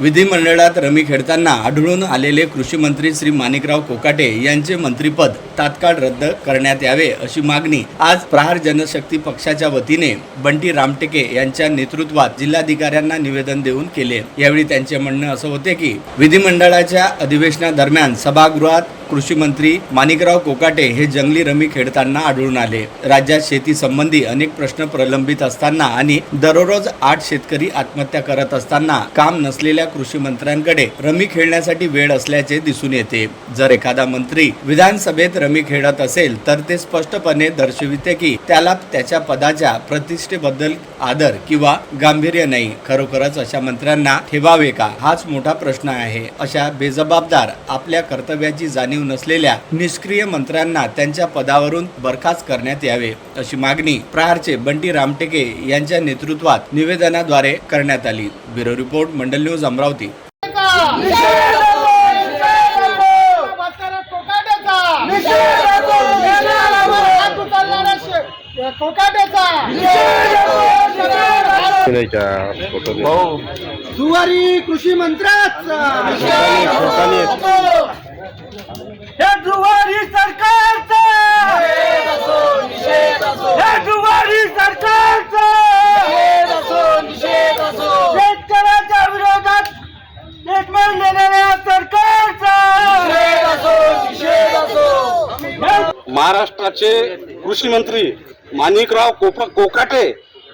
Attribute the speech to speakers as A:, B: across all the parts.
A: विधिमंडळात रमी खेळताना आढळून आलेले कृषीमंत्री श्री माणिकराव कोकाटे यांचे मंत्रिपद तात्काळ रद्द करण्यात यावे अशी मागणी आज प्रहार जनशक्ती पक्षाच्या वतीने बंटी रामटेके यांच्या नेतृत्वात जिल्हाधिकाऱ्यांना निवेदन देऊन केले. यावेळी त्यांचे म्हणणं असं होते की विधिमंडळाच्या अधिवेशनादरम्यान सभागृहात कृषीमंत्री माणिकराव कोकाटे हे जंगली रमी खेळताना आढळून आले. राज्यात शेती संबंधी अनेक प्रश्न प्रलंबित असताना आणि दररोज आठ शेतकरी आत्महत्या करत असताना काम नसलेल्या कृषी मंत्र्यांकडे रमी खेळण्यासाठी वेळ असल्याचे दिसून येते. जर एखादा मंत्री विधानसभेत रमी खेळत असेल तर ते स्पष्टपणे दर्शविते की त्याला त्याच्या पदाच्या प्रतिष्ठेबद्दल आदर किंवा गांभीर्य नाही. खरोखरच अशा मंत्र्यांना ठेवावे का? हाच मोठा प्रश्न आहे. अशा बेजबाबदार आपल्या कर्तव्याची जाणीव नसलेल्या निष्क्रिय मंत्र्यांना त्यांच्या पदावरून बरखास्त करण्यात यावे अशी मागणी प्रहारचे बंटी रामटेके यांच्या नेतृत्वात निवेदनाद्वारे करण्यात आली. Bureau report Mandal news Amravati.
B: भाऊ.
C: दुवारी कृषी मंत्राचा
B: हे जुवारी सरकारचा. हे जुवारी सरकारचा. शेतकऱ्याच्या विरोधात स्टेटमेंट देणाऱ्या सरकारचा.
D: महाराष्ट्राचे कृषी मंत्री माणिकराव कोप कोकाटे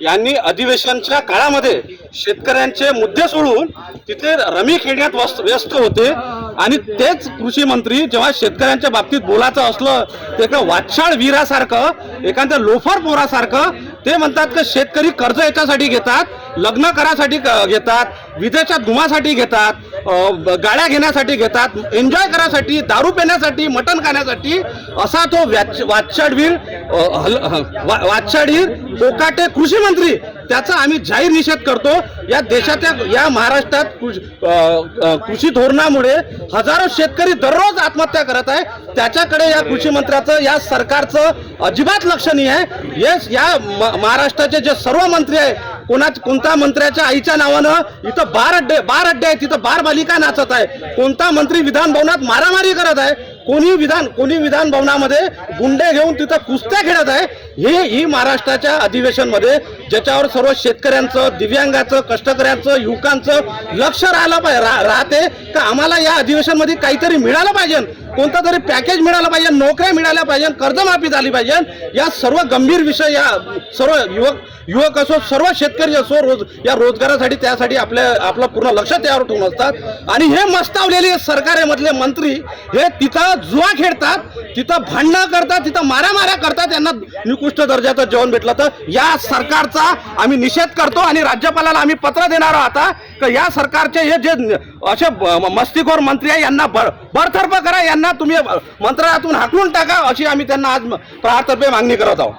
D: यांनी अधिवेशनच्या काळामध्ये शेतकऱ्यांचे मुद्दे सोडून तिथे रमी खेळण्यात व्यस्त होते. आणि तेच कृषी मंत्री जेव्हा शेतकऱ्यांच्या बाबतीत बोलायचं असलं तर एका वीरासारखं एखाद्या लोफर पोरासारखं ते म्हणतात की शेतकरी कर्ज याच्यासाठी घेतात लग्न करासाठी क- घेतात विदेशात धुमासाठी घेतात गाड्या घेण्यासाठी घेतात एन्जॉय करायसाठी दारू पिण्यासाठी मटण खाण्यासाठी असा तो वाच वाचाडवीर हल- वा- वाचाडवीर कोकाटे कृषी मंत्री त्याचा आम्ही जाहीर निषेध करतो. या देशाच्या या महाराष्ट्रात कृषी धोरणामुळे हजारो शेतकरी दररोज आत्महत्या करत आहे. त्याच्याकडे या कृषी मंत्र्याचं या सरकारचं अजिबात लक्ष नाही आहे. येस या म- महाराष्ट्राचे जे सर्व मंत्री आहे कोणा कोणत्या मंत्र्याच्या आईच्या नावानं इथं बार अड्डे बार अड्डे आहेत तिथं बार मालिका नाचत आहे. कोणता मंत्री विधान भवनात मारामारी करत आहे कोणी विधान कोणी विधान भवनामध्ये गुंडे घेऊन तिथं कुस्त्या खेळत आहे हे ही महाराष्ट्राच्या अधिवेशनमध्ये ज्याच्यावर सर्व शेतकऱ्यांचं दिव्यांगाचं कष्टकऱ्यांचं युवकांचं लक्ष राहिलं पाहिजे रा, राहते. का आम्हाला या अधिवेशनमध्ये काहीतरी मिळालं पाहिजे? कोणता तरी पॅकेज मिळालं पाहिजे नोकऱ्या मिळाल्या पाहिजे कर्जमाफी झाली पाहिजे. या सर्व गंभीर विषय या सर्व युवक युवक असो सर्व शेतकरी असो रोज या रोजगारासाठी त्यासाठी आपल्या आपलं पूर्ण लक्ष त्यावर ठेवून असतात. आणि हे मस्तावलेले सरकारेमधले मंत्री हे तिथं जुवा खेळतात तिथं भांडणं करतात तिथं मारामाऱ्या करतात यांना निकृष्ट दर्जाचं जेवण भेटलं तर या सरकारचा आम्ही निषेध करतो आणि राज्यपालाला आम्ही पत्र देणार आहोत आता का या सरकारचे हे जे असे मस्तीखोर मंत्री आहे यांना बर बरतर्फ करा यांना तुम्ही मंत्रालयातून हाकलून टाका अशी आम्ही त्यांना आज प्रहारतर्फे मागणी करत आहोत.